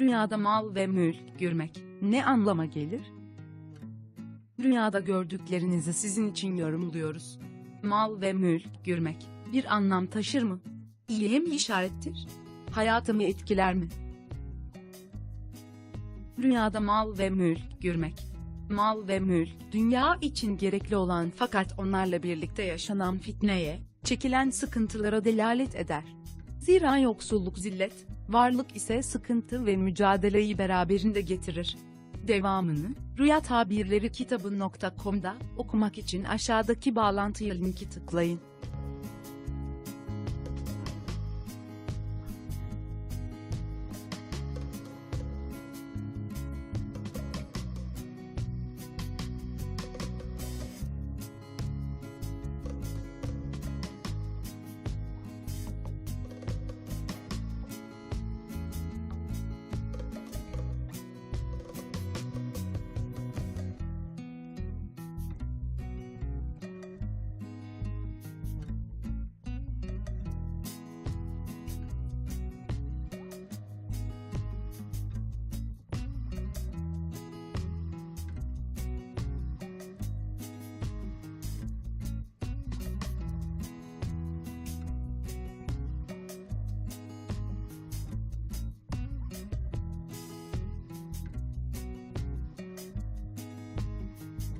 Rüyada mal ve mülk görmek ne anlama gelir? Rüyada gördüklerinizi sizin için yorumluyoruz. Mal ve mülk görmek bir anlam taşır mı? İyiye mi işarettir? Hayatımı etkiler mi? Rüyada mal ve mülk görmek. Mal ve mülk, dünya için gerekli olan fakat onlarla birlikte yaşanan fitneye, çekilen sıkıntılara delalet eder. Zira yoksulluk zillet, varlık ise sıkıntı ve mücadeleyi beraberinde getirir. Devamını, Rüya Tabirleri kitabı.com'da okumak için aşağıdaki bağlantıya linki tıklayın.